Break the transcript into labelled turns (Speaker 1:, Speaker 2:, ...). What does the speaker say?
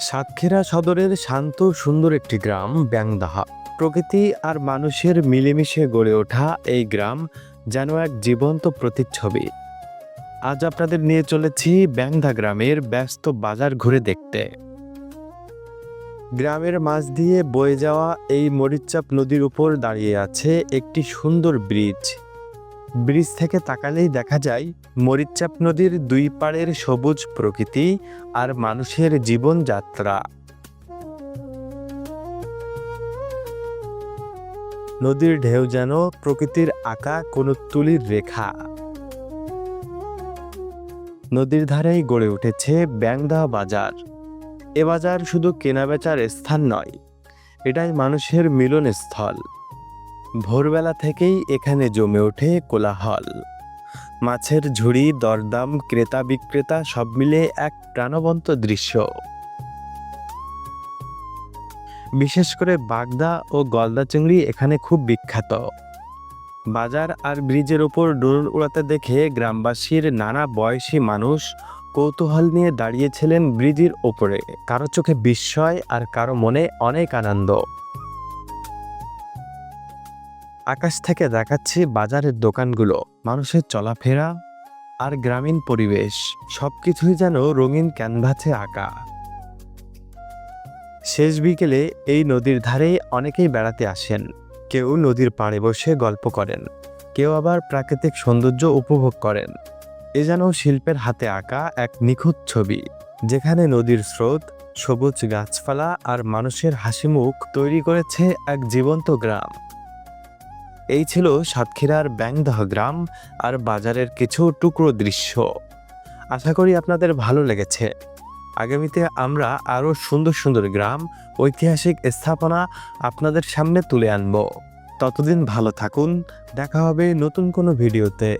Speaker 1: সাতক্ষীরা সদরের শান্ত, সুন্দর একটি গ্রাম, ব্যাংদাহা। প্রকৃতি আর মানুষের মিলেমিশে গড়ে ওঠা এই গ্রাম যেন এক জীবন্ত প্রতিচ্ছবি। আজ আপনাদের নিয়ে চলেছি ব্যাংদা গ্রামের ব্যস্ত বাজার ঘুরে দেখতে। গ্রামের মাঝ দিয়ে বয়ে যাওয়া এই মরিচাপ নদীর উপর দাঁড়িয়ে আছে একটি সুন্দর ব্রিজ। ব্রিজ থেকে তাকালেই দেখা যায় মরিচাপ নদীর দুই পাড়ের সবুজ প্রকৃতি আর মানুষের জীবনযাত্রা। নদীর ঢেউ যেন প্রকৃতির আঁকা কোনো তুলির রেখা। নদীর ধারেই গড়ে উঠেছে ব্যাংদা বাজার। এ বাজার শুধু কেনাবেচার স্থান নয়, এটাই মানুষের মিলনস্থল। ভোরবেলা থেকেই এখানে জমে ওঠে কোলাহল। মাছের ঝুড়ি, দরদাম, ক্রেতা, বিক্রেতা সব মিলে এক প্রাণবন্ত দৃশ্য। বিশেষ করে বাগদা ও গলদা চিংড়ি এখানে খুব বিখ্যাত। বাজার আর ব্রিজের ওপর ডোর উড়াতে দেখে গ্রামবাসীর নানা বয়সী মানুষ কৌতূহল নিয়ে দাঁড়িয়েছিলেন ব্রিজের ওপরে। কারও চোখে বিস্ময় আর কারও মনে অনেক আনন্দ। আকাশ থেকে দেখাচ্ছে বাজারের দোকানগুলো, মানুষের চলাফেরা আর গ্রামীণ পরিবেশ, সবকিছুই যেন রঙিন ক্যানভাসে আঁকা। শেষ বিকেলে এই নদীর ধারে অনেকেই বেড়াতে আসেন। কেউ নদীর পাড়ে বসে গল্প করেন, কেউ আবার প্রাকৃতিক সৌন্দর্য উপভোগ করেন। এ যেন শিল্পের হাতে আঁকা এক নিখুঁত ছবি, যেখানে নদীর স্রোত, সবুজ গাছপালা আর মানুষের হাসিমুখ তৈরি করেছে এক জীবন্ত গ্রাম। এই ছিল সাতক্ষীরার ব্যাংদহ গ্রাম আর বাজারের কিছু টুকরো দৃশ্য। আশা করি আপনাদের ভালো লেগেছে। আগামীতে আমরা আরও সুন্দর সুন্দর গ্রাম, ঐতিহাসিক স্থাপনা আপনাদের সামনে তুলে আনব। ততদিন ভালো থাকুন, দেখা হবে নতুন কোনো ভিডিওতে।